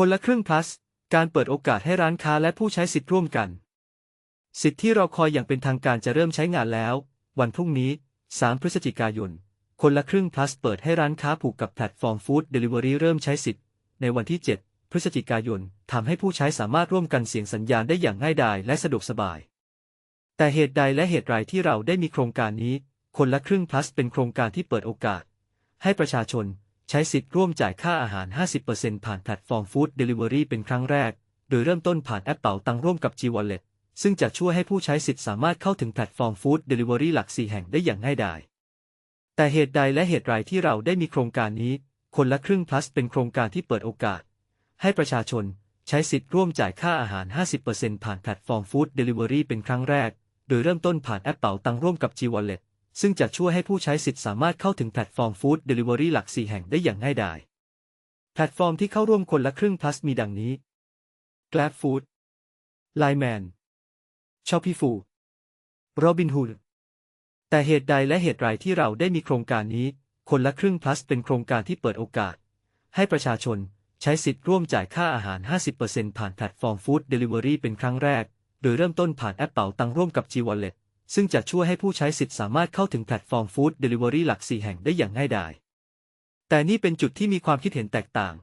คนละครึ่ง plus การเปิดโอกาสให้ร้านค้าและผู้ใช้สิทธิ์ร่วมกัน สิทธิ์ที่เราคอยอย่างเป็นทางการจะเริ่มใช้งานแล้ว วันพรุ่งนี้ 3 พฤศจิกายน คนละครึ่ง plus เปิดให้ร้านค้าผูกกับแพลตฟอร์มฟู้ดเดลิเวอรี่เริ่มใช้สิทธิ์ ในวันที่ 7 พฤศจิกายนทำให้ผู้ใช้สามารถร่วมกันเสียงสัญญาณได้อย่างง่ายดายและสะดวกสบาย แต่เหตุใดและเหตุไรที่เราได้มีโครงการนี้ คนละครึ่ง plus เป็นโครงการที่เปิดโอกาส ให้ประชาชน ใช้สิทธิ์ร่วมจ่ายค่าอาหาร 50%ผ่านแพลตฟอร์มฟู้ดเดลิเวอรี่เป็นครั้งแรก โดยเริ่มต้นผ่านแอปเป๋าตังร่วมกับ G Wallet ซึ่งจะช่วยให้ผู้ใช้สิทธิ์สามารถเข้าถึงแพลตฟอร์มฟู้ดเดลิเวอรี่หลัก 4 แห่งได้อย่างง่ายดาย แต่เหตุใดและเหตุไรที่เราได้มีโครงการนี้ คนละครึ่ง plus เป็นโครงการที่เปิดโอกาส ให้ประชาชนใช้สิทธิ์ร่วมจ่ายค่าอาหาร 50%ผ่านแพลตฟอร์มฟู้ดเดลิเวอรี่เป็นครั้งแรก โดยเริ่มต้นผ่านแอปเป๋าตังร่วมกับ G Wallet ซึ่งจะช่วยให้ผู้ใช้สิทธิ์สามารถเข้าถึงแพลตฟอร์มฟู้ดเดลิเวอรี่หลัก 4 แห่งได้อย่างง่ายดาย แพลตฟอร์มที่เข้าร่วมคนละครึ่ง plus มีดังนี้ Grab Food Line Man Shopee Robinhood แต่เหตุใดและเหตุไรที่เราได้มีโครงการนี้ คนละครึ่ง plus เป็นโครงการที่เปิดโอกาส ให้ประชาชนใช้สิทธิ์ร่วมจ่ายค่าอาหาร 50%ผ่านแพลตฟอร์มฟู้ดเดลิเวอรี่เป็นครั้งแรก โดยเริ่มต้นผ่านแอปเป๋าตังร่วมกับ G Wallet ซึ่งจะช่วยให้ผู้ใช้สิทธิ์สามารถเข้าถึงแพลตฟอร์มฟู้ดเดลิเวอรี่หลัก 4 แห่งได้อย่างง่ายดาย แต่นี่เป็นจุดที่มีความคิดเห็นแตกต่าง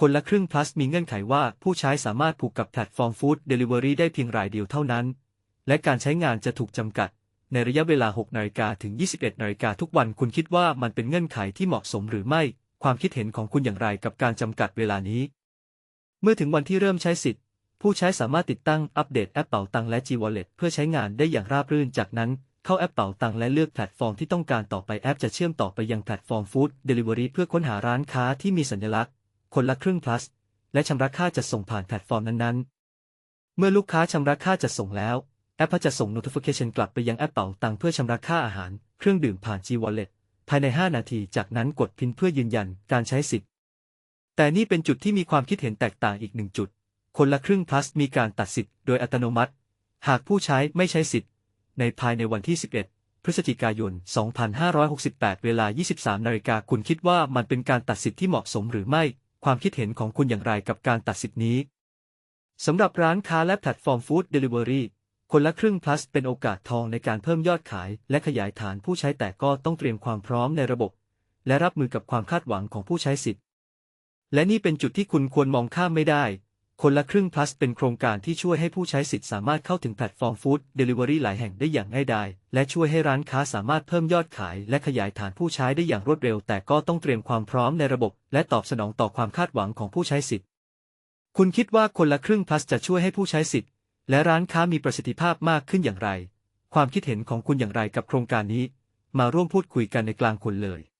คนละครึ่ง plus มีเงื่อนไขว่าผู้ใช้สามารถผูกกับแพลตฟอร์มฟู้ดเดลิเวอรี่ได้เพียงรายเดียวเท่านั้น และการใช้งานจะถูกจำกัด ในระยะเวลา 6 นาฬิกาถึง 21 นาฬิกาทุกวันคุณคิดว่ามันเป็นเงื่อนไขที่เหมาะสมหรือไม่ ความคิดเห็นของคุณอย่างไรกับการจำกัดเวลานี้ เมื่อถึงวันที่เริ่มใช้สิทธิ์ ผู้ใช้สามารถติดตั้งอัปเดตแอปเป๋าตังและ G Wallet เพื่อใช้งานได้อย่างราบรื่น จากนั้นเข้าแอปเป๋าตังและเลือกแพลตฟอร์มที่ต้องการต่อไปแอปจะเชื่อมต่อไปยังแพลตฟอร์มฟู้ดเดลิเวอรี่เพื่อค้นหาร้านค้าที่มีสัญลักษณ์ คนละครึ่ง plus และชำระค่าจัดส่งผ่านแพลตฟอร์มนั้นๆ เมื่อลูกค้าชำระค่าจัดส่งแล้ว แอปจะส่ง notification กลับไปยังแอปเป๋าตังเพื่อชำระค่าอาหาร เครื่องดื่มผ่าน G Wallet ภายใน 5 นาที จากนั้นกดพินเพื่อยืนยันการใช้สิทธิ์ แต่นี่เป็นจุดที่มีความคิดเห็นแตกต่างอีกหนึ่งจุด คนละครึ่ง plus มีการตัดสิทธิ์โดยอัตโนมัติ หากผู้ใช้ไม่ใช้สิทธิ์ ในภายในวันที่ 11 พฤศจิกายน 2568 เวลา 23 นาฬิกาคุณคิดว่ามันเป็นการตัดสิทธิ์ที่เหมาะสมหรือไม่ ความคิดเห็นของคุณอย่างไรกับการตัดสิทธิ์นี้สำหรับร้านค้าและแพลตฟอร์มฟู้ดเดลิเวอรี่คนละครึ่ง plus เป็นโอกาสทองในการเพิ่มยอดขาย และขยายฐานผู้ใช้แต่ก็ต้องเตรียมความพร้อมในระบบ และรับมือกับความคาดหวังของผู้ใช้สิทธิ์ และนี่เป็นจุดที่คุณควรมองข้ามไม่ได้ คนละครึ่ง plus เป็นโครงการที่ช่วยให้ผู้ใช้สิทธิ์สามารถเข้าถึงแพลตฟอร์มฟู้ดเดลิเวอรี่หลายแห่งได้อย่างง่ายดาย และช่วยให้ร้านค้าสามารถเพิ่มยอดขาย และขยายฐานผู้ใช้ได้อย่างรวดเร็ว แต่ก็ต้องเตรียมความพร้อมในระบบ และตอบสนองต่อความคาดหวังของผู้ใช้สิทธิ์ คุณคิดว่าคนละครึ่ง plus จะช่วยให้ผู้ใช้สิทธิ์ และร้านค้ามีประสิทธิภาพมากขึ้นอย่างไร ความคิดเห็นของคุณอย่างไรกับโครงการนี้ มาร่วมพูดคุยกันในกลางคนเลย